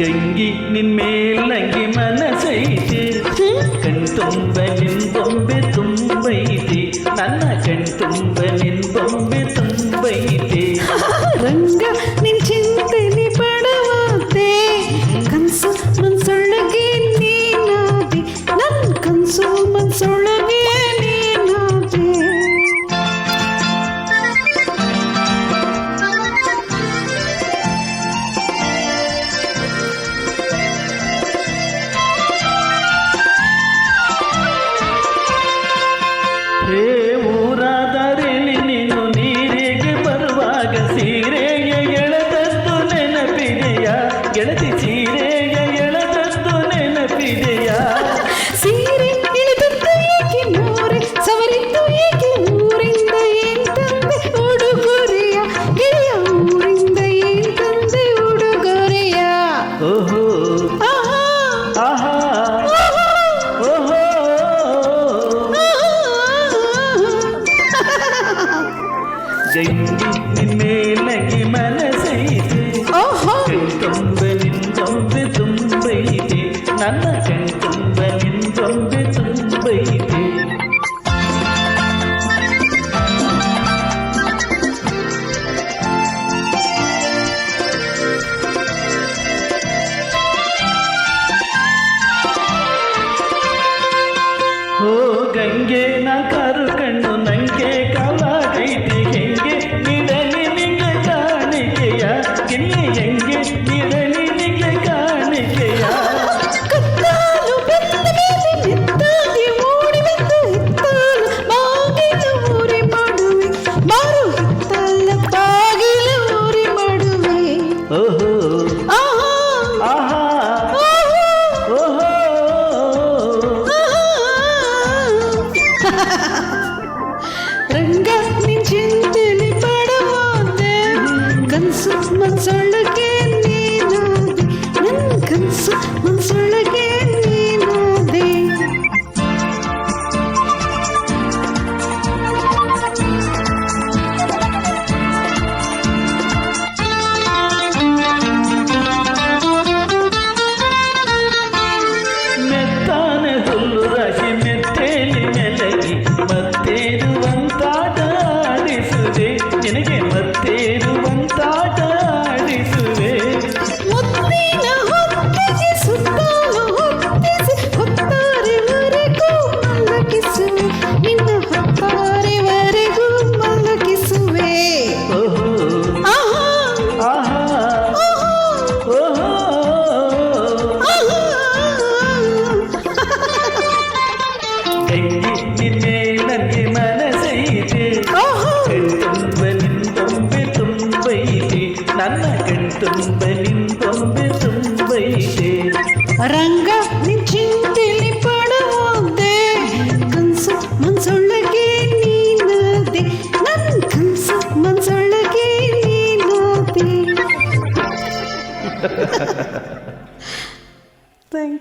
ಗಂಗಿ ನಿನ್ಮೇಲಂಗಿ ಮನಸೈತೆ ಕಣ್ತುಂಬ ನಿಂತೊಂಬೆ ತುಂಬೈತೆ ಗೈದಿತ್ತಿ ಮೇಲಗಿ ಮನಸೈತೆ ಕಣ್ತುಂಬ ನಿಂತೊಂಬೆ ತುಂಬೈತೆ ನನ್ನ ಕಣ್ತುಂಬ ನಿಂತೊಂಬೆ ತುಂಬೈತೆ ಹೋಗಂಗೆ ನಗ ರಂಗ ನಿಂಚಿಂತಿಲಿ ಪಡವಾದೆ ಕನ್ಸು ಮನ್ಸೊಳಗೆ തുമ്പലിൻ തുമ്പൈതേ നന്നകൻ തുമ്പലിൻ തുമ്പെ തുമ്പൈതേ ರಂಗ ನಿನ್ ಚಿಂತೆಲಿ ಪಡವಾದೆ ಕನ್ಸು ಮನ್ಸೊಳಗೆ ನೀನಾದೆ ನನ್ ಕನ್ಸು ಮನ್ಸೊಳಗೆ ನೀನಾದೆ ಥ್ಯಾಂಕ್